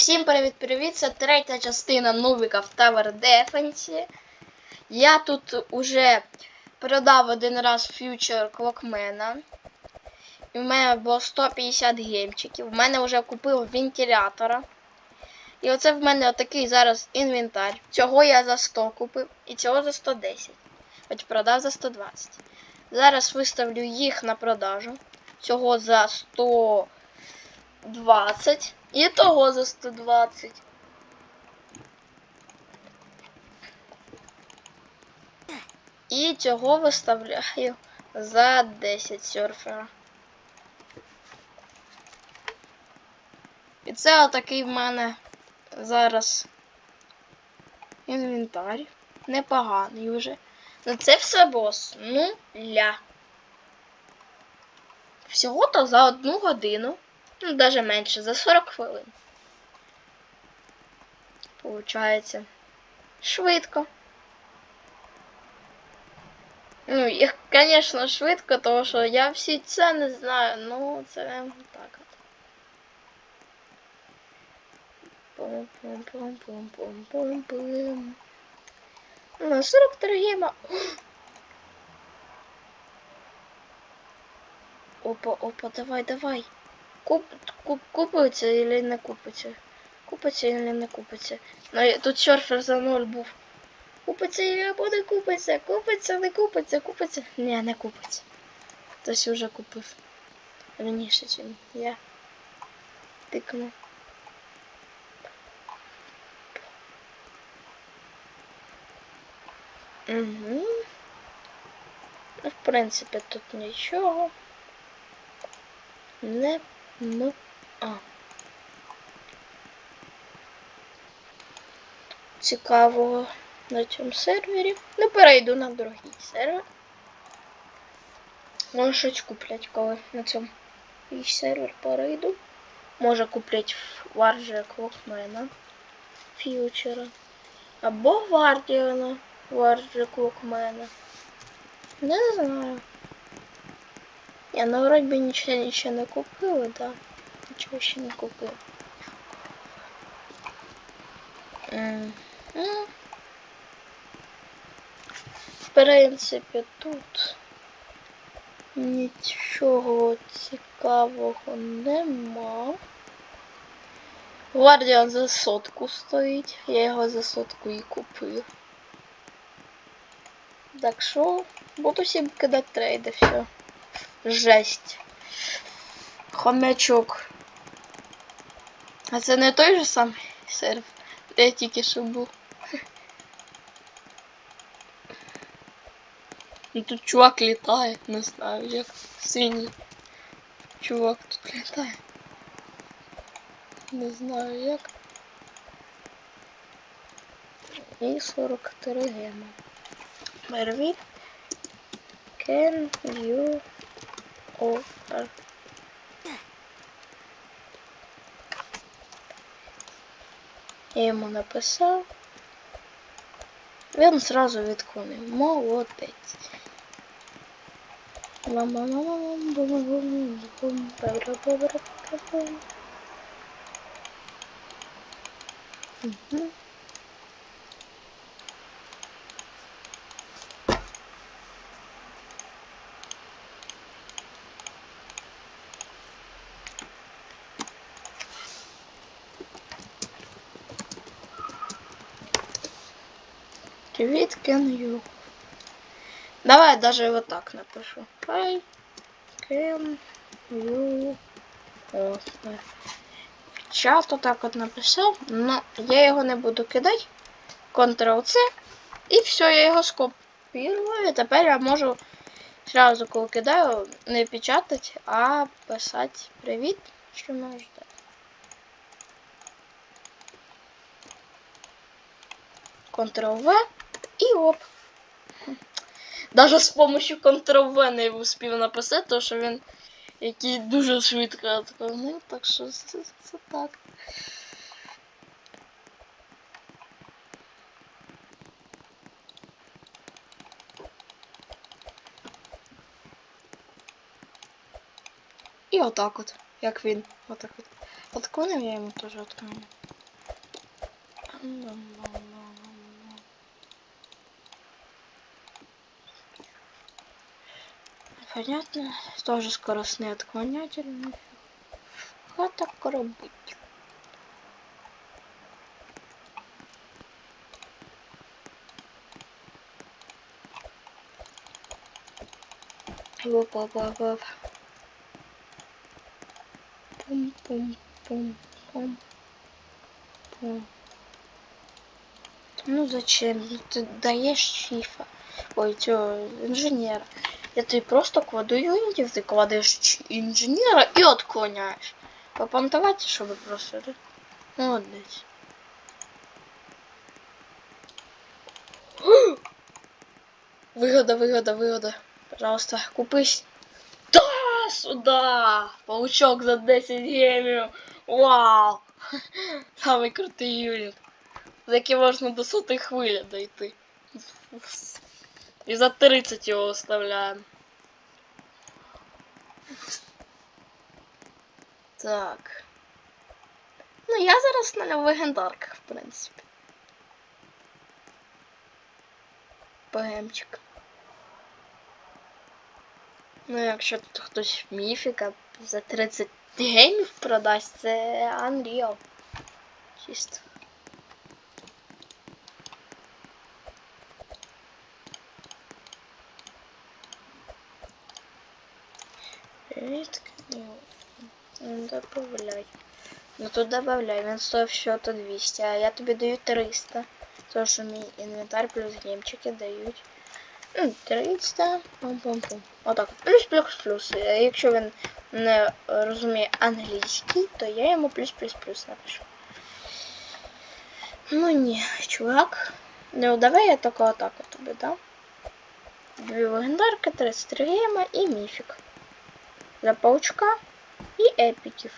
Всім привіт-привіт! Це третя частина Нубіка в Tower Defense. Я тут уже продав один раз фьючер Клокмена. І в мене було 150 гемчиків. В мене вже купив вентилятора. І оце в мене отакий зараз інвентар. Цього я за 100 купив і цього за 110. Хоч продав за 120. Зараз виставлю їх на продажу. Цього за 120. І того за 120. І цього виставляю за 10 серфера. І це отакий в мене зараз інвентар. Непоганий вже. Ну це все бос. Ну ля. Всього-то за одну годину. Ну, даже менше, за 40 хвилин. Получається. Швидко. Ну, і, звісно, швидко, тому що я всі це не знаю. Ну, це так от. Пум-пум-пум-пум-пум-пум-пум. Ну, 43 гема. Опа, опа, давай, давай. Куп, куп, купиться или не купиться? Купиться или не купиться? Ну, тут серфер за ноль був. Купиться или або не купиться? Купиться, не купиться, купиться. Ні, не купиться. Хтось уже купив. Раніше, чим я. Тикну. Угу. Ну, в принципі, тут нічого. Не ну. А. Цікавого на цьому сервері. Ну, перейду на другий сервер. Щось куплять, коли на цьому сервер перейду. Може куплять Варджа Клокмена фьючера. Або Вардіана Варджа Клокмена. Не знаю. Я ну вроде бы ничего, ничего не купила, да. Ничего ще не купила. М, ну, В принципі, тут нічого цікавого нема. Гвардіан за сотку стоїть. Я його за сотку і купив. Так що буду всім кидати трейди, все. Жесть. Хомячок. А це не той же самий сервер, де я тільки що був. Ну тут чувак літає, не знаю, як синій. Чувак тут літає. Не знаю як. І 43 гема. Мерві. Can you offer Я йому написав. Він зразу відклонив. Молодець. Угу. Привет, can you? Давай я даже вот так напишу. You offer? В чат отак от написав, но я його не буду кидати. Ctrl-C. І все, я його скопірую. Тепер я можу зразу, коли кидаю, не печатати, а писати привіт, що можете. Ctrl-V і оп. Даже з помощью Ctrl-V не успів написати, тому що він який дуже швидко відклонив, так що це, це так. І отак от, як він. Отак от. Отклонив я йому теж отклонив. Понятно. Тоже скоростный отклонятель. Что так робить? Воп-воп-воп-воп. Пум-пум-пум-пум. Пум. Ну зачем? Ты даешь чифа. Ой, тё, инженера. Я тобі просто кладу юнітів, ти кладеш ч- інженера і отклоняєш. Попонтувати, щоб просто. да? Молодець. Выгода, выгода, выгода. Пожалуйста, купись. Да, сюда! Паучок за 10 гемів. Вау! Самый крутий юніт. За який можна до сотої хвилі дойти. І за 30 його оставляємо. Так. Ну, я зараз на легендарках, в принципі. ПГМчик. Ну, якщо тут хтось міфіка за 30 геймів продасть, це Unreal. Чисто. тут добавляй, він стоїть всього-то 200, а я тобі даю 300. Тому що мій інвентар плюс геймчики дають. Ну, 300. Пум-пум-пум. Отак. Плюс плюс плюс. Е, Якщо він не е, розуміє англійський, то я йому плюс плюс плюс напишу. Ну ні, чувак. Ну давай я тільки отак от тобі дам. Дві легендарки, 33 гейма і міфік. За паучка і епіків.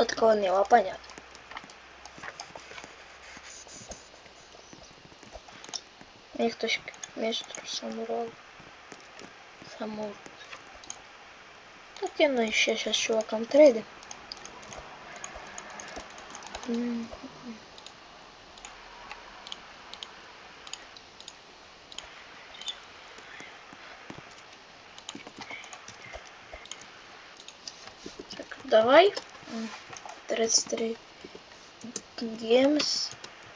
Отклонила, понятно. Мені хтось містру самурав. Самур. Так я ну ще сейчас з чуваком трейди. М. Так, давай. М, 33 games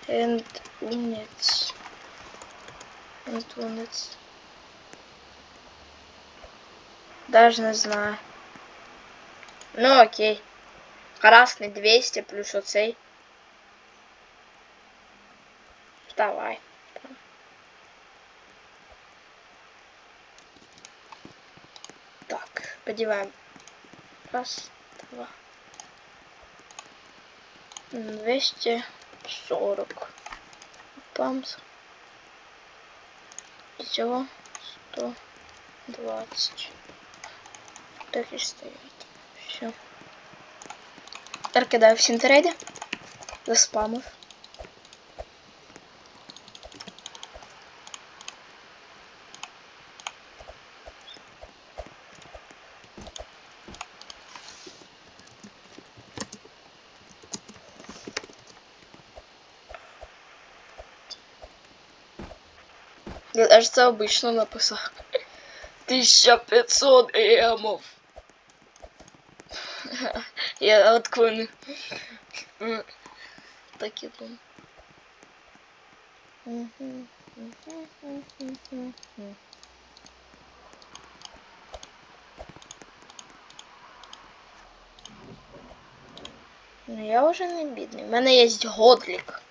and units. And units. Даже не знаю. Ну окей. Красный 200 плюс оцей. Давай. Так, подеваем. Раз, 240. Памс. Всего 120. Так и стоит. Все. Так кидаю в сінтерейди. Заспамив. Я даже це обично написав. 1500 емов. Я отклоню. Так і думаю. Ну я вже не бідний. У мене є годлік.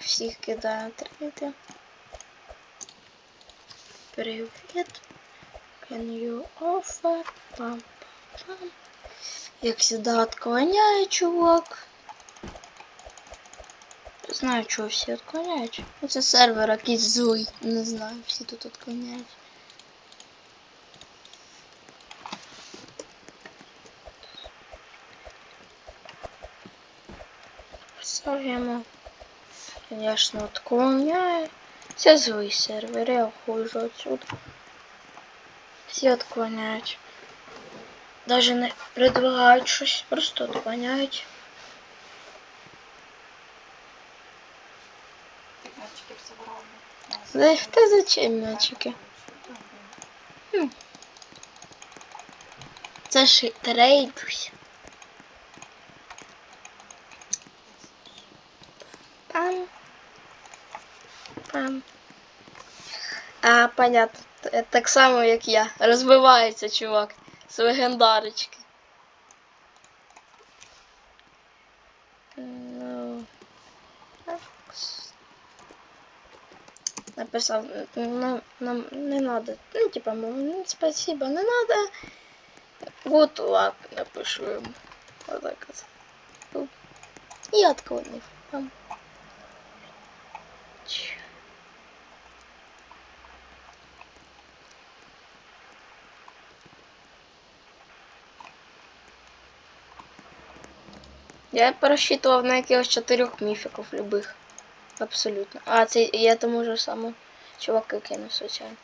Всіх кидаю трейти. Привіт. Can you offer? Пам, пам, пам. Як завжди отклоняє чувак. Не знаю, чого всі отклоняють. Ну, Це сервер якийсь злий. Не знаю, всі тут отклоняють. Ставимо. Конечно, отклоняю. Це злий сервер, я ухожу отсюда. Всі отклоняють. Даже не предлагають щось, просто все брали. Да, та зачем м'ячики? Хм. Це ж трейдусь. Пам. А, понятно. Так само, як я. Розбивається чувак з легендарочки. Ну. Написав, нам, нам не надо. Ну, типа, ну, спасибо, не надо. Вот лак напишу йому. Отак от. Ну, І отклонив. Пам. Я просчитував на якихось чотирьох міфіків любих. Абсолютно. А, це я тому же самому чувака кинув, звичайно.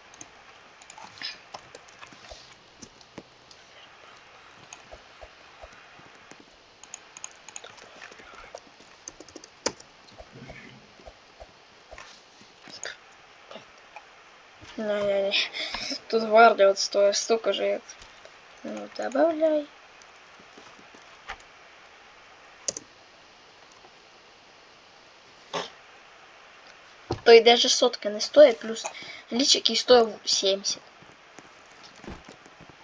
Не-не-не. Тут гвардія от стоїть столько же. як. Ну, добавляй. То й даже сотка не стоїть, плюс ліч, який стоїть 70.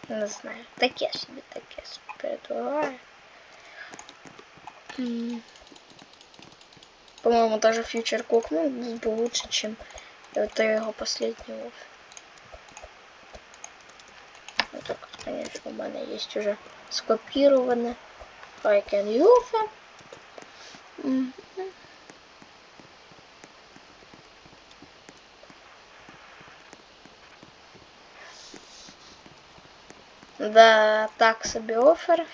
Не знаю. Таке собі, таке собі передуває. М. По-моему, даже фьючер кок ну, был лучше, чем это его последний оф. Ну, так, конечно, у меня есть уже скопировано. I can use it. Мгм. Да, так собі офер.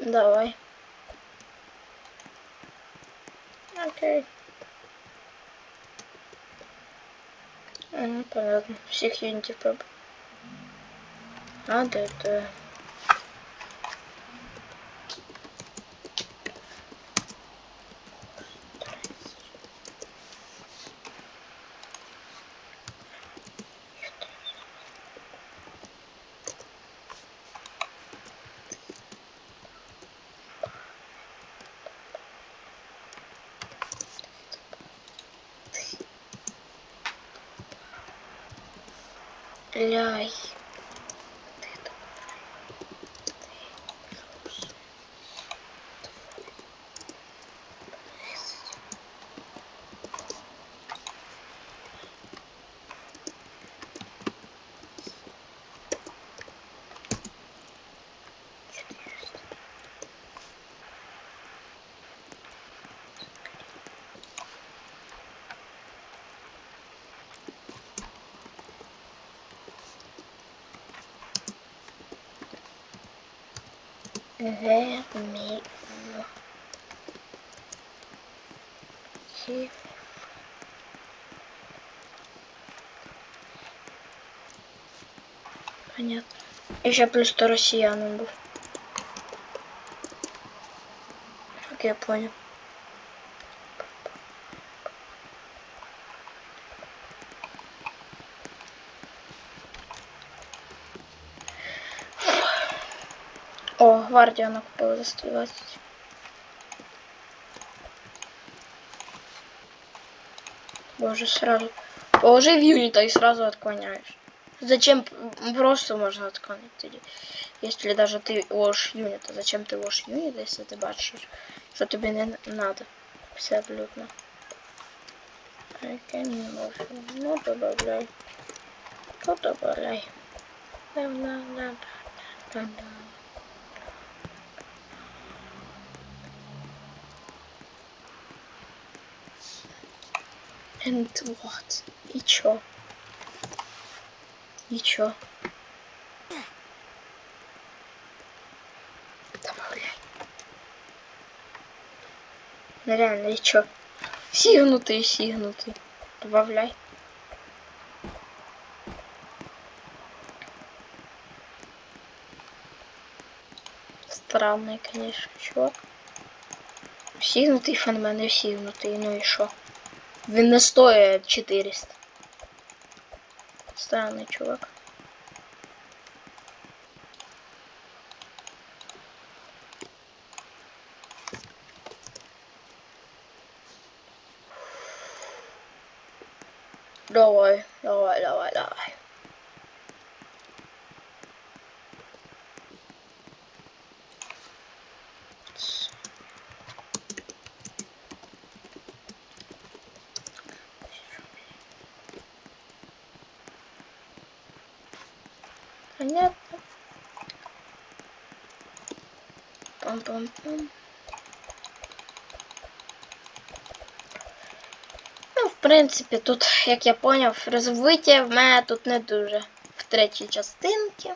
Давай. Окей. Ага, понятно. Всех юнитов проб. А, да, это... Ляй. Вермило. Хи- Понятно. Еще плюс то россиянам был. Как я понял. О, гвардия накупила за 120. Боже, сразу. Положи в юнита и сразу отклоняешь. Зачем просто можно отклонить? Если даже ты ложишь юнита, зачем ты ложишь юнита, если ты бачишь, что тебе не надо? Все абсолютно. Ну, добавляй. Ну, добавляй. Да-да-да-да-да-да. And what? И чё? И чё? Добавляй. Ну реально, и чё? Сигнутый, сигнутый. Добавляй. Странный, конечно, чувак. Сігнутий феномен і сігнутий, ну і що? Він не стоїть 400. Странний чувак. Давай, давай, давай, давай. Понятно. Пам-пам-пам. Ну, в принципі, тут, як я поняв, розвиття в мене тут не дуже. В третій частинці.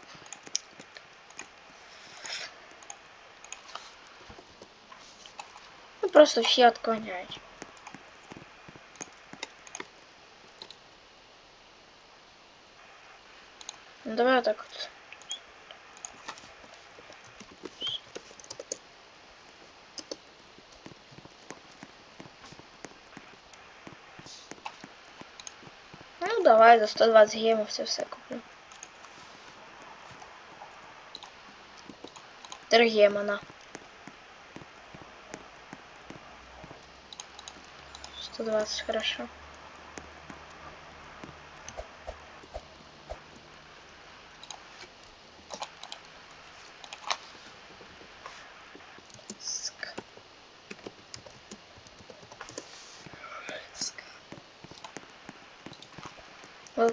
Ну, просто всі відклоняють. Ну, давай так от. Ну, давай за 120 гемов це все куплю. Три гема, 120, хорошо.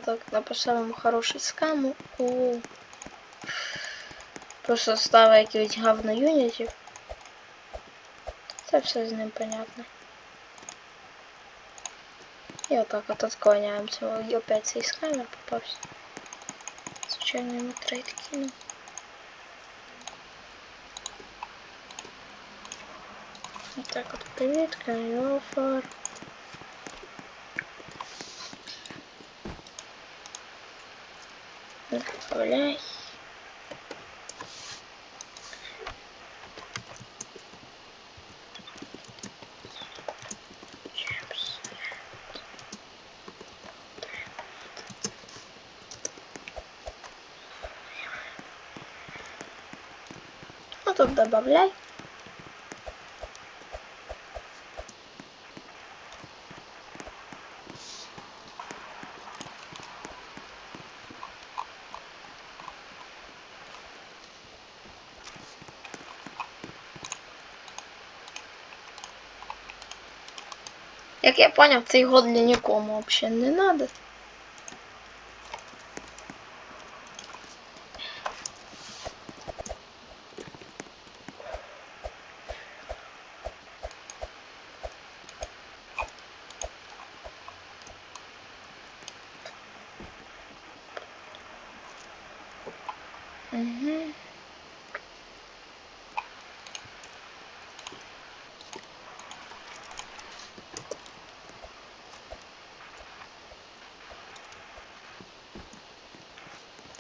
так написав хороший скам. У... Просто ставить якийсь говно юнітів. Це все з ним понятно. І отак от отклоняємося. І опять цей скамер попався. Звичайно, йому трейд кинув. Вот так вот, привет, Кайофар. Чипс. Ну тут добавляй. Як я поняв, цей год для нікому взагалі не надо.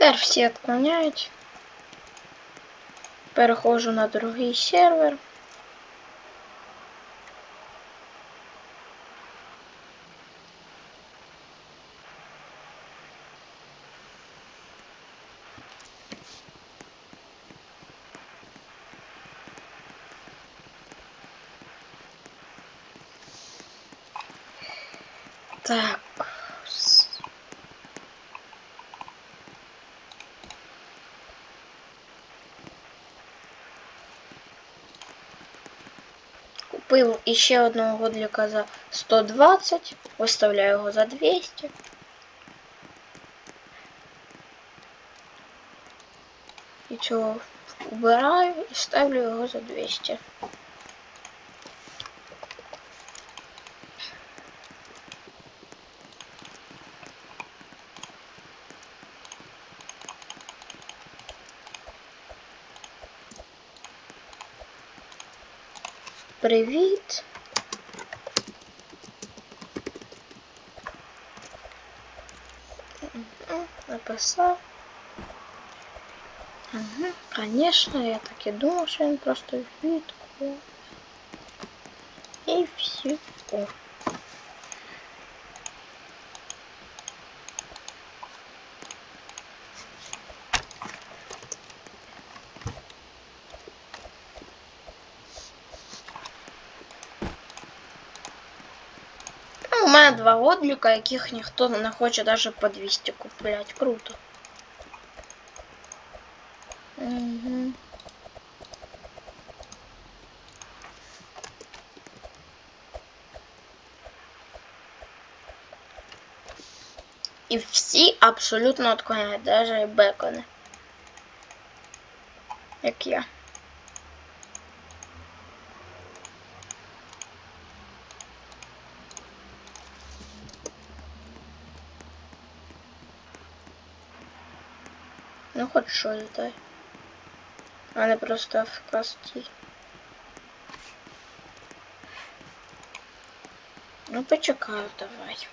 Тепер всі відклоняють. Перехожу на другий сервер. Так. Купив іще одного годліка за 120, виставляю його за 200. І цього убираю і ставлю його за 200. Привіт. Мгм, Написав. Угу. Конечно, я так і думав, що він просто відку. І все. Мене два годліка, яких ніхто не хоче навіть по 200 купляти. Круто. Угу. І всі абсолютно отклоняють, навіть бекони. Як я. Ну хоч щось дай. А не просто в касті. Ну почекаю давай.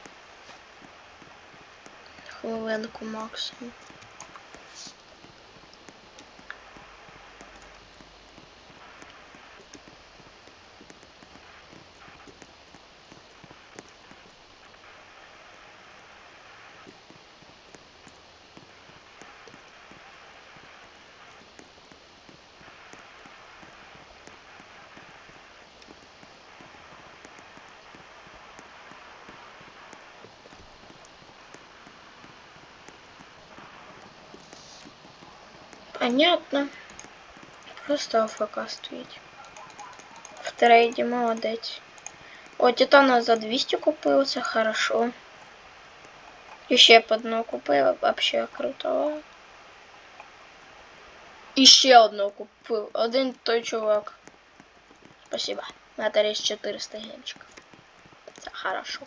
Хвилинку максимум. Понятно. Просто АФК стоїть. В трейді молодець. О, Титана за 200 купив, це хорошо. І ще б одну купив, вообще круто. І ще одну купив. Один той чувак. Спасибо. На тарель 400 гемчиков. Це хорошо.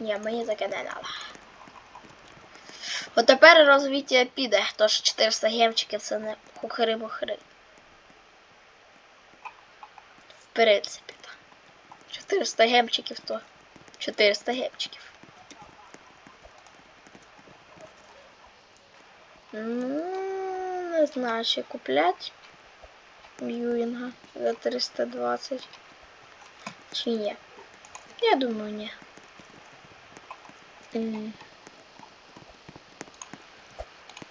Ні, мені таке не надо. От тепер розвиття піде, тож 400 гемчиків це не хухери-бухери. В принципі, так. 400 гемчиків то 400 гемчиків. Ну, не знаю, чи куплять Мьюінга за 320. Чи ні? Я думаю, ні.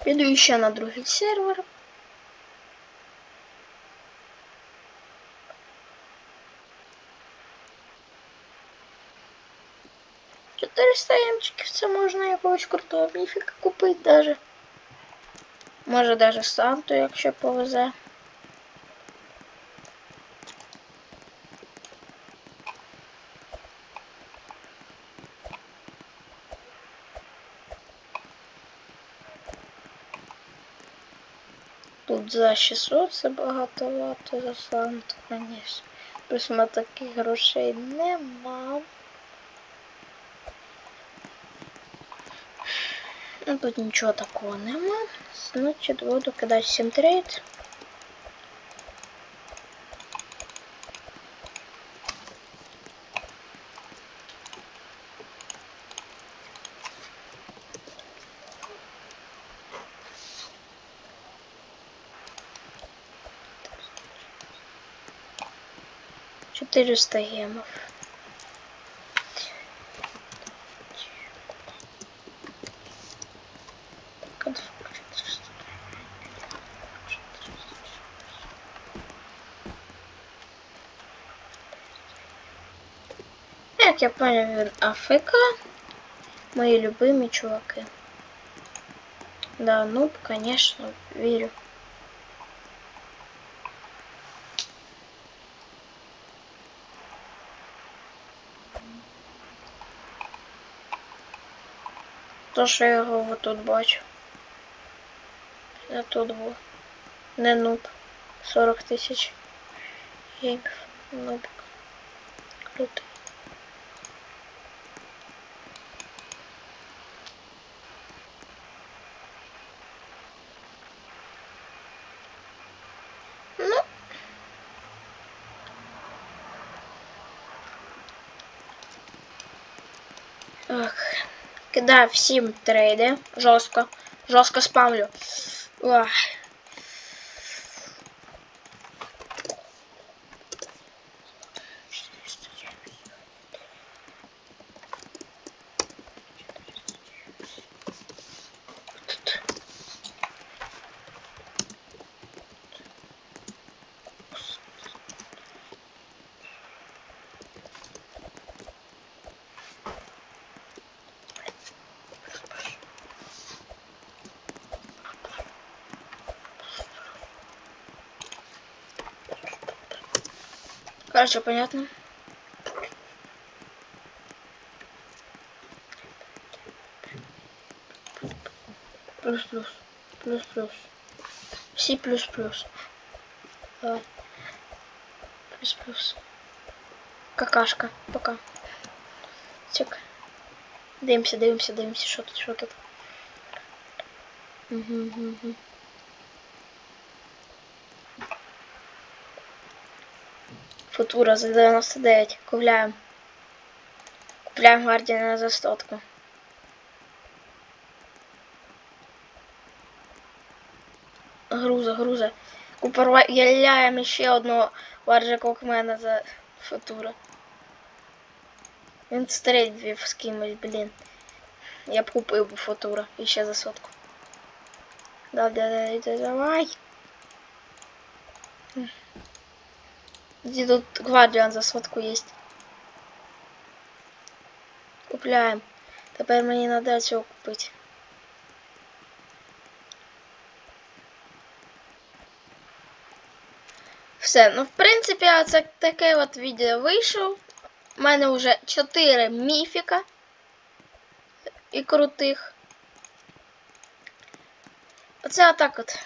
Піду ще на другий сервер. Чотириста ямчиків це можна якогось крутого міфіка купити даже. Може даже Санту, якщо повезе. Тут за 600 це багатовато за Санту, звісно. Плюс ми таких грошей нема. Ну, тут нічого такого нема. Значить, буду кидати 7 трейд. Четыреста гемов. Так, я понял, він АФК. Мої любимі чуваки. Да, ну, конечно, вірю. То, що я його тут бачу. Я тут був. Не нуб. 40 тисяч геймів. Нубик. Крутий. Ну. Так. Кидаю всім трейди. Жорстко. Жорстко спамлю. Ох. Короче, понятно. Плюс-плюс. Плюс-плюс. Си плюс-плюс. Плюс-плюс. Какашка. Пока. Чек. Дивимося, дивимося, дивимося, що тут, що тут. Угу, угу, Футура за 99. Купляємо. Купляємо Гвардіана за стотку. Груза, груза. Купляємо ще одного Варджа Кокмена за футура. Він стрельбів з кимось, блін. Я б купив футура і ще за сотку. Да, да, да, давай. Где тут гвардіан за сотку есть. Купляем. Тепер мені треба цього купити. Все, ну в принципі, це таке от відео вийшов. У мене вже 4 міфіка і крутих. Оце отак от.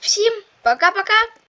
Всім пока-пока!